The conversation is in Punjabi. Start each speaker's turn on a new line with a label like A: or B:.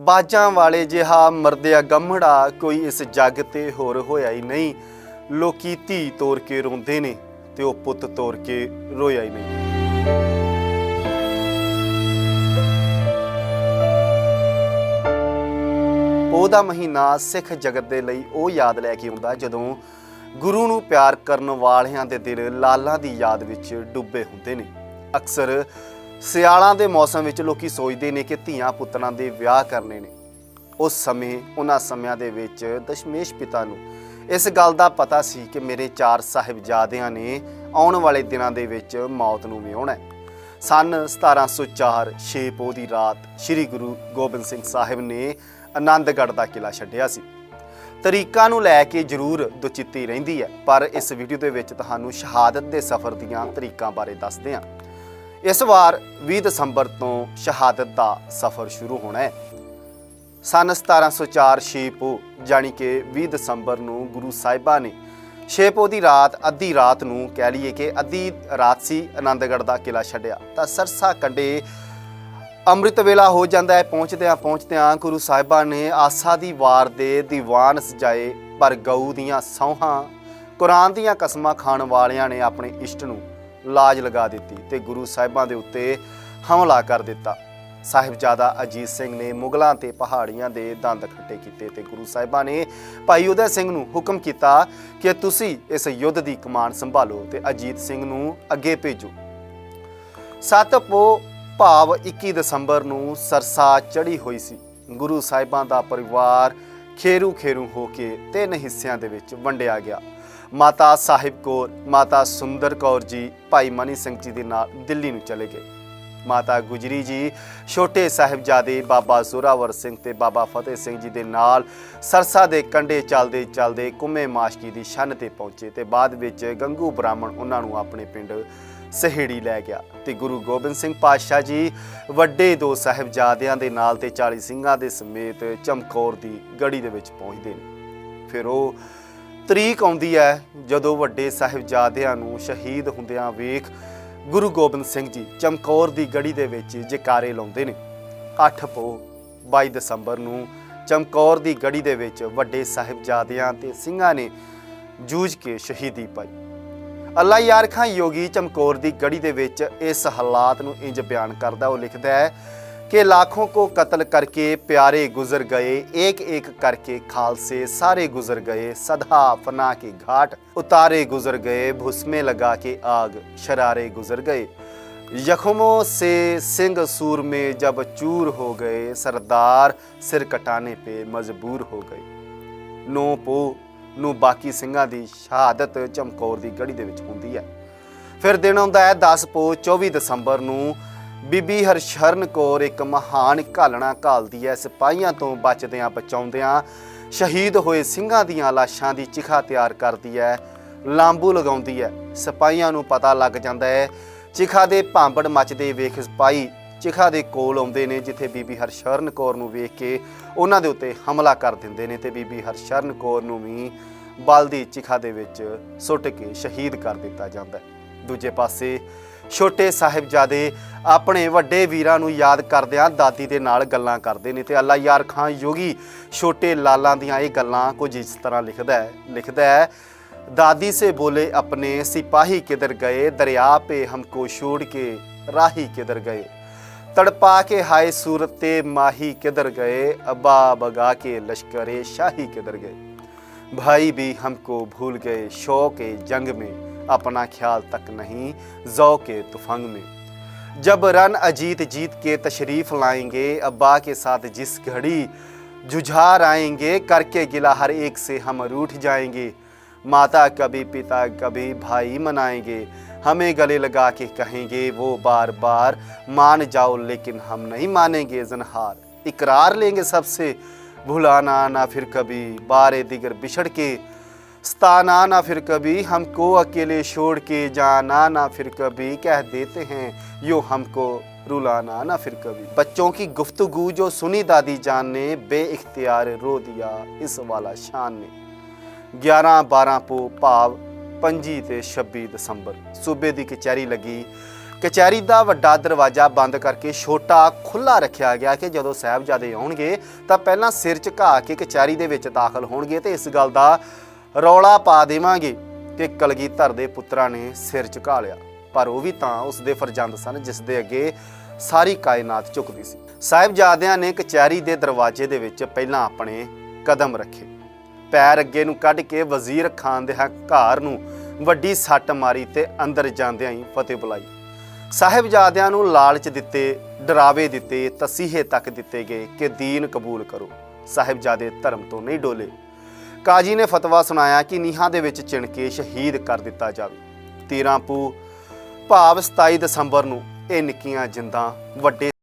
A: ਬਾਜਾਂ ਵਾਲੇ ਜਿਹਾ ਮਰਦਿਆ ਗੰਮੜਾ ਕੋਈ ਇਸ ਜੱਗ ਤੇ ਹੋਰ ਹੋਇਆ ਹੀ ਨਹੀਂ। ਲੋਕੀ ਧੀ ਤੋਰ ਕੇ ਰੋਂਦੇ ਨੇ ਤੇ ਉਹ ਪੁੱਤ ਤੋਰ ਕੇ ਰੋਇਆ ਹੀ ਨਹੀਂ। ਉਹਦਾ ਮਹੀਨਾ ਸਿੱਖ ਜਗਤ ਦੇ ਲਈ ਉਹ ਯਾਦ ਲੈ ਕੇ ਆਉਂਦਾ ਜਦੋਂ ਗੁਰੂ ਨੂੰ ਪਿਆਰ ਕਰਨ ਵਾਲਿਆਂ ਦੇ ਦਿਲ ਲਾਲਾਂ ਦੀ ਯਾਦ ਵਿੱਚ ਡੁੱਬੇ ਹੁੰਦੇ ਨੇ। ਅਕਸਰ ਸਿਆਲਾਂ ਦੇ ਮੌਸਮ ਵਿੱਚ ਲੋਕੀ ਸੋਚਦੇ ਨੇ ਕਿ ਧੀਆਂ ਪੁੱਤਰਾਂ ਦੇ ਵਿਆਹ ਕਰਨੇ ਨੇ। ਉਸ ਸਮੇਂ, ਉਹਨਾਂ ਸਮਿਆਂ ਦੇ ਵਿੱਚ ਦਸ਼ਮੇਸ਼ ਪਿਤਾ ਨੂੰ ਇਸ ਗੱਲ ਦਾ ਪਤਾ ਸੀ ਕਿ ਮੇਰੇ ਚਾਰ ਸਾਹਿਬਜ਼ਾਦਿਆਂ ਨੇ ਆਉਣ ਵਾਲੇ ਦਿਨਾਂ ਦੇ ਵਿੱਚ ਮੌਤ ਨੂੰ ਵਿਆਹੁਣਾ ਹੈ। ਸਨ 1704 ਛੇ ਪੋਹ ਦੀ ਰਾਤ ਸ੍ਰੀ ਗੁਰੂ ਗੋਬਿੰਦ ਸਿੰਘ ਸਾਹਿਬ ਨੇ ਆਨੰਦਗੜ੍ਹ ਦਾ ਕਿਲਾ ਛੱਡਿਆ ਸੀ। ਤਰੀਕਾਂ ਨੂੰ ਲੈ ਕੇ ਜ਼ਰੂਰ ਦੁਚਿੱਤੀ ਰਹਿੰਦੀ ਹੈ, ਪਰ ਇਸ ਵੀਡੀਓ ਦੇ ਵਿੱਚ ਤੁਹਾਨੂੰ ਸ਼ਹਾਦਤ ਦੇ ਸਫ਼ਰ ਦੀਆਂ ਤਰੀਕਾਂ ਬਾਰੇ ਦੱਸਦੇ ਹਾਂ। ਇਸ ਵਾਰ 20 ਦਸੰਬਰ ਤੋਂ ਸ਼ਹਾਦਤ ਦਾ ਸਫ਼ਰ ਸ਼ੁਰੂ ਹੋਣਾ ਹੈ। ਸਨ 1704 ਛੇਪੋ ਜਾਣੀ ਕਿ 20 ਦਸੰਬਰ ਨੂੰ ਗੁਰੂ ਸਾਹਿਬਾਂ ਨੇ ਛੇਪੋ ਦੀ ਰਾਤ, ਅੱਧੀ ਰਾਤ ਨੂੰ ਕਹਿ ਲਈਏ ਕਿ ਅੱਧੀ ਰਾਤ ਸੀ, ਆਨੰਦਗੜ੍ਹ ਦਾ ਕਿਲਾ ਛੱਡਿਆ। ਤਾਂ ਸਰਸਾ ਕੰਡੇ ਅੰਮ੍ਰਿਤ ਵੇਲਾ ਹੋ ਜਾਂਦਾ ਹੈ। ਪਹੁੰਚਦਿਆਂ ਪਹੁੰਚਦਿਆਂ ਗੁਰੂ ਸਾਹਿਬਾਂ ਨੇ ਆਸਾ ਦੀ ਵਾਰ ਦੇ ਦੀਵਾਨ ਸਜਾਏ ਪਰ ਗਊ ਦੀਆਂ ਸੌਹਾਂ, ਕੁਰਾਨ ਦੀਆਂ ਕਸਮਾਂ ਖਾਣ ਵਾਲਿਆਂ ਨੇ ਆਪਣੇ ਇਸ਼ਟ ਨੂੰ ਲਾਜ ਲਗਾ ਦਿੱਤੀ ਤੇ ਗੁਰੂ ਸਾਹਿਬਾਂ ਦੇ ਉੱਤੇ ਹਮਲਾ ਕਰ ਦਿੱਤਾ। ਸਾਹਿਬਜ਼ਾਦਾ ਅਜੀਤ ਸਿੰਘ ਨੇ ਮੁਗਲਾਂ ਤੇ ਪਹਾੜੀਆਂ ਦੇ ਦੰਦ ਖੱਟੇ ਕੀਤੇ ਤੇ ਗੁਰੂ ਸਾਹਿਬਾਂ ਨੇ ਭਾਈ ਉਦੈ ਸਿੰਘ ਨੂੰ ਹੁਕਮ ਕੀਤਾ ਕਿ ਤੁਸੀਂ ਇਸ ਯੁੱਧ ਦੀ ਕਮਾਨ ਸੰਭਾਲੋ ਤੇ ਅਜੀਤ ਸਿੰਘ ਨੂੰ ਅੱਗੇ ਭੇਜੋ। ਸੱਤ ਪੋ ਭਾਵ 21 ਦਸੰਬਰ ਨੂੰ ਸਰਸਾ ਚੜੀ ਹੋਈ ਸੀ। ਗੁਰੂ ਸਾਹਿਬਾਂ ਦਾ ਪਰਿਵਾਰ ਖੇਰੂ ਖੇਰੂ ਹੋ ਕੇ ਤਿੰਨ ਹਿੱਸਿਆਂ ਦੇ ਵਿੱਚ ਵੰਡਿਆ ਗਿਆ। ਮਾਤਾ ਸਾਹਿਬ ਕੌਰ, ਮਾਤਾ ਸੁੰਦਰ ਕੌਰ ਜੀ, ਭਾਈ ਮਨੀ ਸਿੰਘ ਜੀ ਦੇ ਨਾਲ ਦਿੱਲੀ ਨੂੰ ਚਲੇ ਗਏ। ਮਾਤਾ ਗੁਜਰੀ ਜੀ, ਛੋਟੇ ਸਾਹਿਬਜ਼ਾਦੇ ਬਾਬਾ ਜ਼ੋਰਾਵਰ ਸਿੰਘ ਤੇ ਬਾਬਾ ਫਤਿਹ ਸਿੰਘ ਜੀ ਦੇ ਨਾਲ ਸਰਸਾ ਦੇ ਕੰਢੇ ਚੱਲਦੇ ਚੱਲਦੇ ਕੁੰਮੇ ਮਾਸ਼ਕੀ ਦੀ ਛੰਨ ਤੇ ਪਹੁੰਚੇ ਤੇ ਬਾਅਦ ਵਿੱਚ ਗੰਗੂ ਬ੍ਰਾਹਮਣ ਉਹਨਾਂ ਨੂੰ ਆਪਣੇ ਪਿੰਡ ਸਹੇੜੀ ਲੈ ਗਿਆ ਤੇ ਗੁਰੂ ਗੋਬਿੰਦ ਸਿੰਘ ਪਾਤਸ਼ਾਹ ਜੀ ਵੱਡੇ ਦੋ ਸਾਹਿਬਜ਼ਾਦਿਆਂ ਦੇ ਨਾਲ ਤੇ 40 ਸਿੰਘਾਂ ਦੇ ਸਮੇਤ ਚਮਕੌਰ ਦੀ ਗੜੀ ਦੇ ਵਿੱਚ ਪਹੁੰਚਦੇ ਨੇ। ਫਿਰ ਉਹ ਤਰੀਕ ਆਉਂਦੀ ਹੈ, ਜਦੋਂ ਵੱਡੇ ਸਾਹਿਬਜ਼ਾਦਿਆਂ ਨੂੰ ਸ਼ਹੀਦ ਹੁੰਦਿਆਂ ਵੇਖ ਗੁਰੂ ਗੋਬਿੰਦ ਸਿੰਘ ਜੀ ਚਮਕੌਰ ਦੀ ਗੜੀ ਦੇ ਵਿੱਚ ਜਕਾਰੇ ਲਾਉਂਦੇ ਨੇ। 8 ਪੋ 22 ਦਸੰਬਰ ਨੂੰ ਚਮਕੌਰ ਦੀ ਗੜੀ ਦੇ ਵਿੱਚ ਵੱਡੇ ਸਾਹਿਬਜ਼ਾਦਿਆਂ ਤੇ ਸਿੰਘਾਂ ਨੇ ਜੂਝ ਕੇ ਸ਼ਹੀਦੀ ਪਾਈ। ਅੱਲਾ ਯਾਰ ਖਾਂ ਯੋਗੀ ਚਮਕੌਰ ਦੀ ਗੜੀ ਦੇ ਵਿੱਚ ਇਸ ਹਾਲਾਤ ਨੂੰ ਇੰਜ ਬਿਆਨ ਕਰਦਾ, ਉਹ ਲਿਖਦਾ ਹੈ ਕਿ लाखों को कत्ल करके प्यारे गुजर गए एक एक करके खालसे सारे गुजर गए सदा फना के घाट उतारे गुजर गए भुस्मे लगा के आग शरारे गुजर गए जख्मों से सिंह सूर में जब चूर हो गए सरदार सिर कटाने पे मजबूर हो गए ਨੌ ਪੋ ਨੂੰ ਬਾਕੀ ਸਿੰਘਾਂ ਦੀ ਸ਼ਹਾਦਤ ਚਮਕੌਰ ਦੀ ਗੜੀ ਦੇ ਵਿੱਚ ਹੁੰਦੀ ਹੈ ਫਿਰ ਦਿਨ ਆਉਂਦਾ ਹੈ 10 ਪੋ 24 ਦਸੰਬਰ ਨੂੰ ਬੀਬੀ ਹਰਸ਼ਰਨ ਕੌਰ ਇੱਕ ਮਹਾਨ ਘਾਲਣਾ ਘਾਲਦੀ ਹੈ, ਸਿਪਾਹੀਆਂ ਤੋਂ ਬਚਦਿਆਂ ਬਚਾਉਂਦਿਆਂ ਸ਼ਹੀਦ ਹੋਏ ਸਿੰਘਾਂ ਦੀਆਂ ਲਾਸ਼ਾਂ ਦੀ ਚਿਖਾ ਤਿਆਰ ਕਰਦੀ ਹੈ, ਲਾਂਬੂ ਲਗਾਉਂਦੀ ਹੈ। ਸਿਪਾਹੀਆਂ ਨੂੰ ਪਤਾ ਲੱਗ ਜਾਂਦਾ ਹੈ, ਚਿਖਾ ਦੇ ਭਾਂਬੜ ਮੱਚਦੇ ਵੇਖ ਸਿਪਾਹੀ ਚਿਖਾ ਦੇ ਕੋਲ ਆਉਂਦੇ ਨੇ, ਜਿੱਥੇ ਬੀਬੀ ਹਰਸ਼ਰਨ ਕੌਰ ਨੂੰ ਵੇਖ ਕੇ ਉਹਨਾਂ ਦੇ ਉੱਤੇ ਹਮਲਾ ਕਰ ਦਿੰਦੇ ਨੇ ਤੇ ਬੀਬੀ ਹਰਸ਼ਰਨ ਕੌਰ ਨੂੰ ਵੀ ਬਲ ਦੀ ਚਿਖਾ ਦੇ ਵਿੱਚ ਸੁੱਟ ਕੇ ਸ਼ਹੀਦ ਕਰ ਦਿੱਤਾ ਜਾਂਦਾ ਹੈ। ਦੂਜੇ ਪਾਸੇ ਛੋਟੇ ਸਾਹਿਬਜ਼ਾਦੇ ਆਪਣੇ ਵੱਡੇ ਵੀਰਾਂ ਨੂੰ ਯਾਦ ਕਰਦਿਆਂ ਦਾਦੀ ਦੇ ਨਾਲ ਗੱਲਾਂ ਕਰਦੇ ਨੇ ਤੇ ਅੱਲਾ ਯਾਰ ਖਾਨ ਯੋਗੀ ਛੋਟੇ ਲਾਲਾਂ ਦੀਆਂ ਇਹ ਗੱਲਾਂ ਕੁਝ ਇਸ ਤਰ੍ਹਾਂ ਲਿਖਦਾ ਹੈ ਲਿਖਦਾ ਹੈ दादी से बोले अपने सिपाही किधर गए दरिया पे हमको छोड़ के राही किधर गए तड़पा के हाय सूरते माही किधर गए अब्बा बगा के लश्करे शाही किधर गए भाई भी हमको भूल गए शौक जंग में अपना ख्याल तक नहीं जौ के तुफंग में। जब रन अजीत जीत के तशरीफ़ लाएँगे, अब्बा के साथ जिस घड़ी जुझार आएँगे, करके गिला हर एक से हम रूठ जाएँगे। माता कभी पिता कभी भाई मनाएँगे, हमें गले लगा के कहेंगे, वो बार बार मान जाओ, लेकिन हम नहीं मानेंगे जनहार इकरार लेंगे सबसे, भुलाना ना फिर कभी, बारे दिगर बिछड़ के सताना ना फिर कभी हमको अकेले छोड़ के जाना ना फिर कभी कह देते हैं यो हमको रुलाना ना फिर कभी बच्चों की गुफ्तगू जो सुनी दादी जान ने बे इख्तियार रो दिया इस वाला शान ने 11 12 ਪੋ ਭਾਵ 25 ਤੇ 26 ਦਸੰਬਰ ਸੂਬੇ ਦੀ ਕਚਹਿਰੀ ਲੱਗੀ ਕਚਹਿਰੀ ਦਾ ਵੱਡਾ ਦਰਵਾਜ਼ਾ ਬੰਦ ਕਰਕੇ ਛੋਟਾ ਖੁੱਲਾ ਰੱਖਿਆ ਗਿਆ ਕਿ ਜਦੋਂ ਸਾਹਿਬਜ਼ਾਦੇ ਆਉਣਗੇ ਤਾਂ ਪਹਿਲਾਂ ਸਿਰ ਝੁਕਾ ਕੇ ਕਚਹਿਰੀ ਦੇ ਵਿੱਚ ਦਾਖਲ ਹੋਣਗੇ ਤੇ ਇਸ ਗੱਲ ਦਾ ਰੌਲਾ ਪਾ ਦੇਵਾਂਗੇ। ਕਿ ਕਲਗੀਧਰ ਦੇ ਪੁੱਤਰਾਂ ਨੇ ਸਿਰ ਝੁਕਾ ਲਿਆ। ਪਰ ਉਹ ਵੀ ਤਾਂ ਉਸ ਦੇ ਫਰਜ਼ੰਦ ਸਨ, ਜਿਸ ਦੇ ਅੱਗੇ ਸਾਰੀ ਕਾਇਨਾਤ ਝੁਕਦੀ ਸੀ। ਸਾਹਿਬਜ਼ਾਦਿਆਂ ਨੇ ਕਚਹਿਰੀ ਦੇ ਦਰਵਾਜ਼ੇ ਦੇ ਵਿੱਚ ਪਹਿਲਾਂ ਆਪਣੇ ਕਦਮ ਰੱਖੇ। ਪੈਰ ਅੱਗੇ ਨੂੰ ਕੱਢ ਕੇ ਵਜ਼ੀਰ ਖਾਨ ਦੇ ਹੰਕਾਰ ਨੂੰ ਵੱਡੀ ਸੱਟ ਮਾਰੀ ਤੇ ਅੰਦਰ ਜਾਂਦਿਆਂ ਹੀ ਫਤਿਹ ਬੁਲਾਈ। ਸਾਹਿਬਜ਼ਾਦਿਆਂ ਨੂੰ ਲਾਲਚ ਦਿੱਤੇ, ਡਰਾਵੇ ਦਿੱਤੇ, ਤਸੀਹੇ ਤੱਕ ਦਿੱਤੇ ਗਏ ਕਿ ਦੀਨ ਕਬੂਲ ਕਰੋ। ਸਾਹਿਬਜ਼ਾਦੇ ਧਰਮ ਤੋਂ ਨਹੀਂ ਡੋਲੇ। ਕਾਜੀ ਨੇ ਫਤਵਾ ਸੁਣਾਇਆ ਕਿ ਨੀਹਾਂ ਦੇ ਵਿੱਚ ਚਿਣ ਕੇ ਸ਼ਹੀਦ ਕਰ ਦਿੱਤਾ ਜਾਵੇ। 13 ਪੂ ਭਾਵ 27 ਦਸੰਬਰ ਨੂੰ ਇਹ ਨਿੱਕੀਆਂ ਜਿੰਦਾਂ ਵੱਡੇ